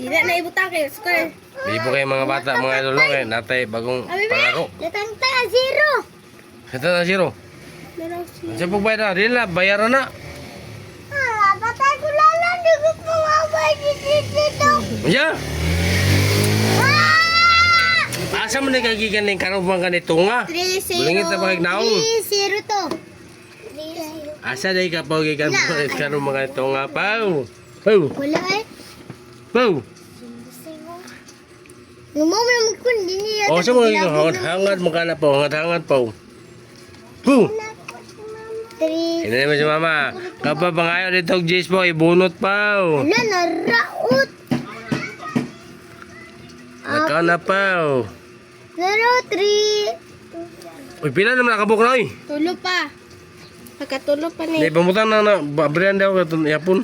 Di na naibutang kayo, score. Libo kayo mga bata, mga no, kay natay bagong palaro. Latang ta, zero. Ito na zero. Sa pagbayad na, dili na, bayaran na. Ah, patay ko lala. Di ko pumabay dito. Ya. Asa man ni kagigan ning karon bang ganito nga? 3, 0. Bulingit na pag naong. 3, 0 to. 3, Asa day ka pag gigan karon mga ganito nga pau. Pau, Wala eh. Pau. Ngumaw mo kun, di niya. O sa mga gigan hangad hangad mo kana pa, hangad hangad pau. Pau. 3. Ina naman si mama. Kapag pangayo dito og Jace po, ibunot pau. Wala, naraot. Nakaw na pau. Zero, 3. Uy, pila naman nakabuk na oy. Tulo pa. Pagkatulo pa Di ni. pamutan na na babrian daw katong yapon.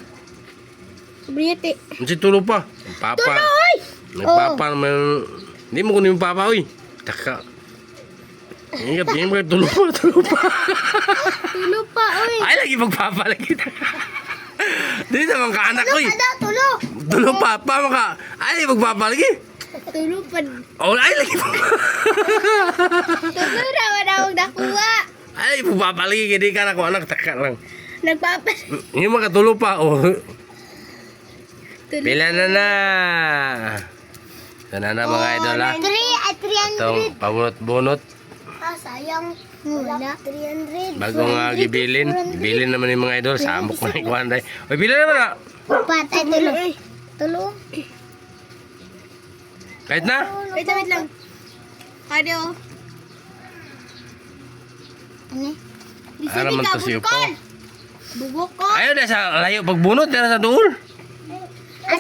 Briyete. Unsi tulo pa. Papa. Oy! Nagpapa naman. Hindi mo kunin yung papa, uy. Taka. Ingat, ingat mo tulo pa, tulo pa. Tulo pa, oy. Ay, lagi magpapa lagi. Hindi naman ka anak, uy. Ada, tulo. Tulo pa, pa maka. Ay, magpapa lagi. Tulo pa. Oh, ay, lagi pa. Tulo na, wala akong nakuha. Ay, magpapa lagi. Hindi ka na ko anak, taka lang. Nagpapas. Hindi maka tulo pa, oh. Pila na na. Ito na na mga idol, ha. 3 at 300. Itong pabunot-bunot. Ah, sayang. 300. Bagong uh, gibilin. Gibilin naman yung mga idol. Samok mo na yung kuhanday. Uy, pila naman na. Upat. Ay, tulo. Tulo. Kahit na. Wait, wait lang. Ano? Ano? Ano man to si Upo? Bubok ko. Ayaw na sa layo pagbunot. Yan sa duol. Ah.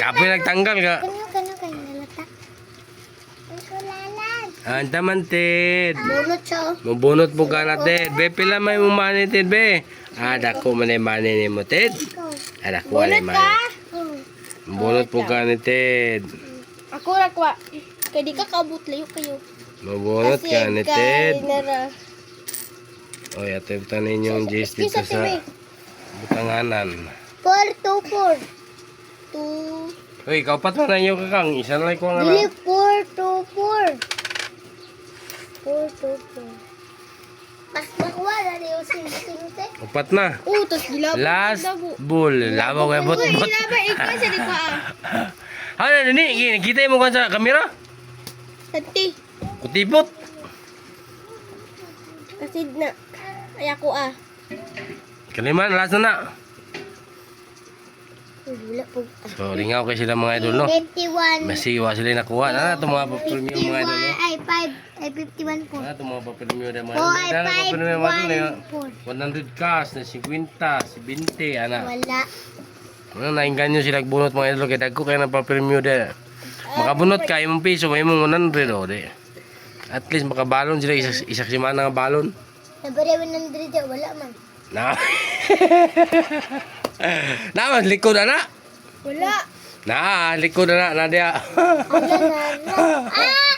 Kapoy nagtanggal ka. Kanyo, kanyo, kanyo. Nalata. Ang kulalan. Antamantid. Bunot siya. oh. Mabunot po ka na, Ted. Be, pila may umanitid, be. Ah, dako man ay mani ni mo, Ted. Ah, dako man ay Bunot mani. ka? Mabunot po ka ni Ted. Ako rakwa. Kaya di ka kabut layo kayo. Mabunot ka ni Ted. Oy, yung tanin yung Kisa sa butanganan. 4 to 4. 2. Uy, kaupat na na yung kakang. Isa na lang ko nga Dili na. 4 to 4. 4 to 4. Mas makuha na niyo sing-sing-te. Upat na. Oh, tapos gilabot. Last bull. Labo kay bot bot. Gilabot, ikaw sa di ko ah. Ano ni? Kita mo ka sa kamera? Santi. Kutipot. Kasi na. Ay ako ah. Kaliman, last na na. So, ringaw kay sila mga idol, no? 21. Masiwa sila nakuha. Ano na itong mga pa-premium mga idol, no? Ay, 5. Ay, 51 po. Ano itong mga pa-premium na mga Oh, idol? ay, pa-premium mga idol? 5, 1, 100 cash na 50, 20, ana. Wala. Ano, nainganyo sila bunot mga idol. Kaya dagko kayo ng pa-premium din. Makabunot ka, imong piso, may imong 100, o, di. At least makabalon sila, isa, isa simana nga balon. Nabari 100 eh, wala man. Na. na, mas likod na na. Wala. Na, likod na na, Nadia. Wala na. Ah!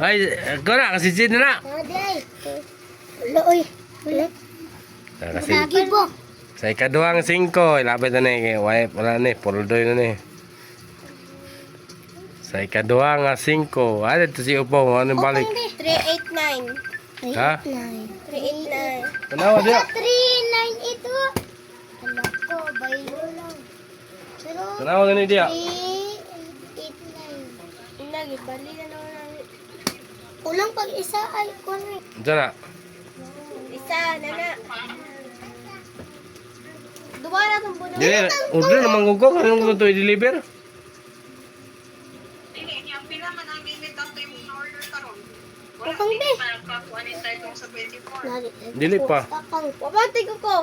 Ay, ko na, kasi sin na na. Wala, oy. Wala. Kasi sa ikaduhang singko, ilapit na ni, wala, wala ni, puldoy na ni. Sa ikaduhang singko, ah, dito si Upo, ano balik? 389. Ha? 389. Tanawa diya. 398 ito. Alam ko, bayro lang. Pero, Tanawa gani diya. 389. Lagi, bali na naman lang. Kulang pag isa ay kulang. Diyan na. Isa, nana. Duwa na itong puno. Dili, order naman ko ko, kanong gusto i-deliver? Kakang be. Dili pa. Kakang. Wabati ko ko.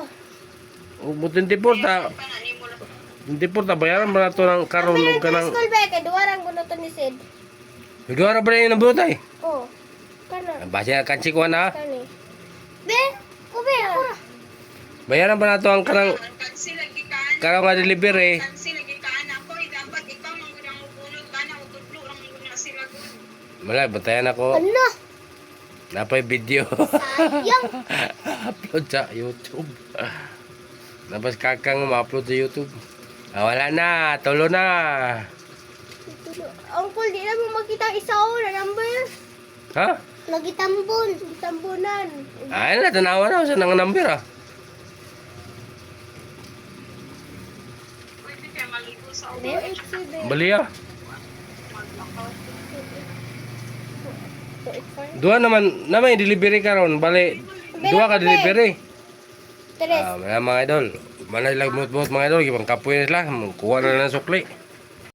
Butin tipor ta. Tipor ta, bayaran ba na ito ng karon o ka ng... School ba? Kaya duwa lang puno to ni Sid. Nagawa ba na yung nabutay? Oh. Kana. Basi na kansi ko na. Kani. Be. Kube. Ako. Bayaran ba na ito ang kanang... Karang nga delivery. Wala, batayan ako. Ano? Napay video. Upload sa YouTube. Tapos kakang ma-upload sa YouTube. Ah, wala na, tulo na. Uncle, di na mo makita ang isa o na number. Ha? Lagi tambon. Tambunan. Ay na, tanawa na sa nang number ah. Bali ah. Dua naman, naman delivery ka ron. Bali, dua ka delivery. Tres. Ah, mga idol. Manay lang buot-buot mga idol, gipang kapoy na sila, kuha na ng sukli.